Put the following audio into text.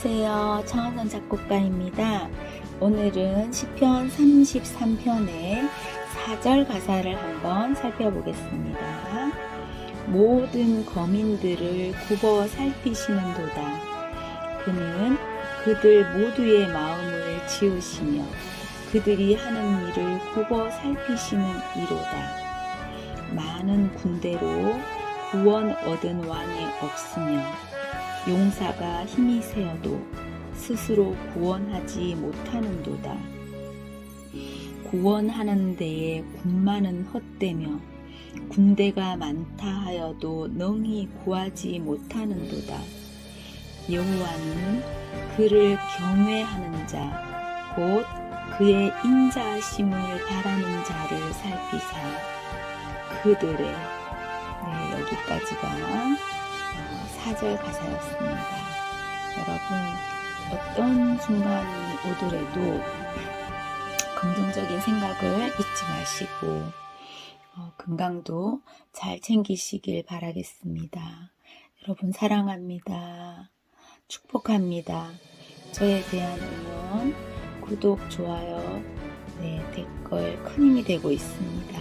안녕하세요. 청하선 작곡가입니다. 오늘은 시편 33편의 4절 가사를 한번 살펴보겠습니다. 모든 거민들을 굽어 살피시는도다. 그는 그들 모두의 마음을 지으시며 그들이 하는 일을 굽어 살피시는 이로다. 많은 군대로 구원 얻은 왕이 없으며 용사가 힘이 세어도 스스로 구원하지 못하는도다. 구원하는 데에 군마는 헛되며 군대가 많다 하여도 능히 구하지 못하는도다. 여호와는 그를 경외하는 자, 곧 그의 인자하심을 바라는 자를 살피사 그들의 네, 여기까지가 어, 4절 가사였습니다. 여러분, 어떤 순간이 오더라도 긍정적인 생각을 잊지 마시고, 어, 건강도 잘 챙기시길 바라겠습니다. 여러분, 사랑합니다. 축복합니다. 저에 대한 응원, 구독, 좋아요, 네, 댓글 큰 힘이 되고 있습니다.